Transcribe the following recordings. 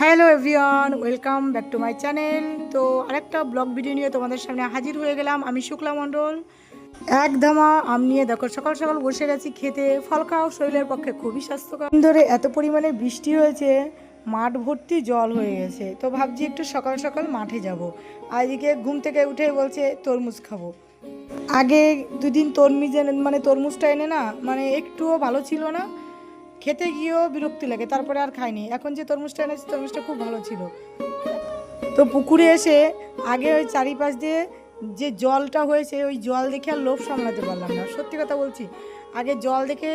Hello everyone, welcome back to my channel. তো আরেকটা blog video নিয়ে তোমাদের সামনে হাজির হয়ে গেলাম। আমি শুক্লা মণ্ডল। এক ধামা, আম নিয়ে দেখো, সকাল সকাল বসে গেছি খেতে। ফল খাও শরীরের পক্ষে খুবই স্বাস্থ্যকর। ধরে এত পরিমাণে বৃষ্টি হয়েছে, মাঠ ভর্তি জল হয়ে গেছে। তো ভাবছি একটু সকাল সকাল মাঠে যাব। আর এদিকে ঘুম থেকে উঠে বলছে, তরমুজ খাব। আগে দুদিন তরমুজ মানে তরমুজটা এনে না মানে একটুও ভালো ছিল না। খেতে গিয়েও বিরক্তি লাগে, তারপরে আর খাইনি। এখন যে তরমুজটা এনেছি, তরমুজটা খুব ভালো ছিল। তো পুকুরে এসে আগে ওই চারিপাশ দিয়ে যে জলটা হয়েছে, ওই জল দেখে আর লোভ সামলাতে পারলাম না। সত্যি কথা বলছি, আগে জল দেখে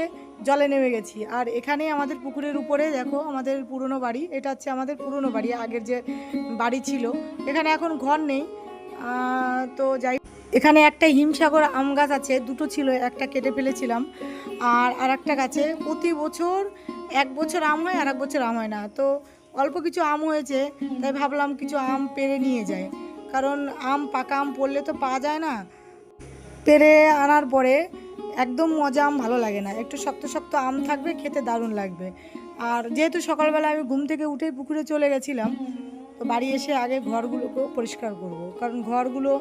জলে নেমে গেছি। আর এখানে আমাদের পুকুরের উপরে দেখো, আমাদের পুরনো বাড়ি, এটা হচ্ছে আমাদের পুরনো বাড়ি, আগের যে বাড়ি ছিল। এখানে এখন ঘর নেই। তো যাই এখানে একটা হিমসাগর আম গাছ আছে, দুটো ছিল, একটা কেটে ফেলেছিলাম। আর আর একটা গাছে প্রতি বছর এক বছর আম হয় আর এক বছর আম হয় না। তো অল্প কিছু আম হয়েছে, তাই ভাবলাম কিছু আম পেরে নিয়ে যাই। কারণ আম, পাকা আম পড়লে তো পাওয়া যায় না। পেরে আনার পরে একদম মজা আম ভালো লাগে না। একটু শক্ত শক্ত আম থাকবে, খেতে দারুণ লাগবে। আর যেহেতু সকালবেলা আমি ঘুম থেকে উঠেই পুকুরে চলে গেছিলাম, তো বাড়ি এসে আগে ঘরগুলোকেও পরিষ্কার করব। কারণ ঘরগুলো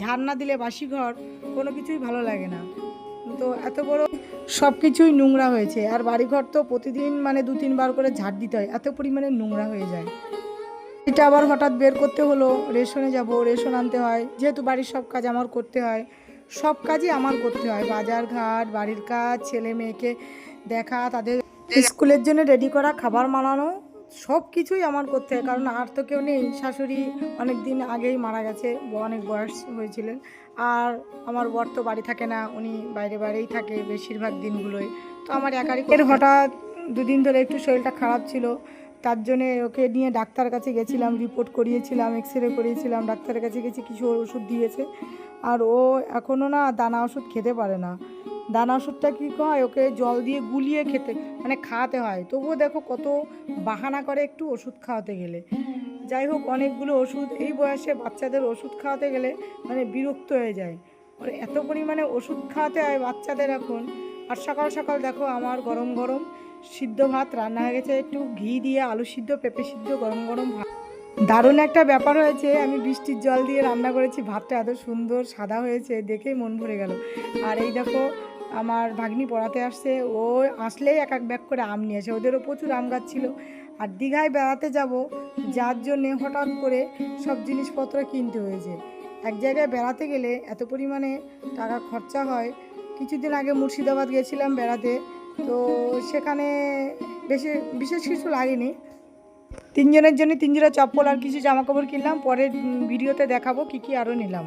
ঝাড় না দিলে বাসি ঘর কোনো কিছুই ভালো লাগে না। তো এত বড় সব কিছুই নোংরা হয়েছে। আর বাড়িঘর তো প্রতিদিন মানে দু তিনবার করে ঝাড় দিতে হয়। এত পরিমাণে নোংরা হয়ে যায়। এটা আবার হঠাৎ বের করতে হলো রেশনে যাব রেশন আনতে হয়। যেহেতু বাড়ির সব কাজ আমার করতে হয় সব কাজই আমার করতে হয়। বাজার ঘাট বাড়ির কাজ ছেলে মেয়েকে দেখা তাদের স্কুলের জন্য রেডি করা খাবার বানানো সব কিছুই আমার করতে হয়। কারণ আর তো কেউ নেই। শাশুড়ি অনেক দিন আগেই মারা গেছে। অনেক বয়স হয়েছিলেন। আর আমার বর তো বাড়ি থাকে না। উনি বাইরে বাইরেই থাকে বেশিরভাগ দিনগুলোই। তো আমার একারই এর হঠাৎ দুদিন ধরে একটু শরীরটা খারাপ ছিল। তার জন্যে ওকে নিয়ে ডাক্তার কাছে গেছিলাম, রিপোর্ট করিয়েছিলাম এক্স রে করিয়েছিলাম, ডাক্তারের কাছে গেছি, কিছু ওষুধ দিয়েছে। আর ও এখনও না দানা ওষুধ খেতে পারে না। দানা ওষুধটা কী হয়? ওকে জল দিয়ে গুলিয়ে খেতে মানে খাওয়াতে হয়। তবুও দেখো কত বাহানা করে একটু ওষুধ খাওয়াতে গেলে। যাই হোক, অনেকগুলো ওষুধ, এই বয়সে বাচ্চাদের ওষুধ খাওয়াতে গেলে মানে বিরক্ত হয়ে যায়। আর এত পরিমাণে ওষুধ খাওয়াতে হয় বাচ্চাদের এখন। আর সকাল সকাল দেখো আমার গরম গরম সিদ্ধ ভাত রান্না হয়ে গেছে। একটু ঘি দিয়ে আলু সিদ্ধ, পেঁপে সিদ্ধ, গরম গরম ভাত। দারুণ একটা ব্যাপার হয়েছে, আমি বৃষ্টির জল দিয়ে রান্না করেছি। ভাতটা এত সুন্দর সাদা হয়েছে, দেখেই মন ভরে গেল। আর এই দেখো আমার ভাগ্নি পড়াতে আসছে, ও আসলেই এক এক ব্যাগ করে আম নিয়ে আসে ওদেরও প্রচুর আম গাছ ছিল। আর দীঘায় বেড়াতে যাব, যার জন্যে হঠাৎ করে সব জিনিসপত্র কিনতে হয়েছে। এক জায়গায় বেড়াতে গেলে এত পরিমাণে টাকা খরচা হয়। কিছুদিন আগে মুর্শিদাবাদ গেছিলাম বেড়াতে, তো সেখানে বেশি, বিশেষ কিছু লাগেনি। তিনজনের জন্য তিন জোড়া চপ্পল আর কিছু জামা কাপড় কিনলাম পরের ভিডিওতে দেখাবো কি কি আরও নিলাম।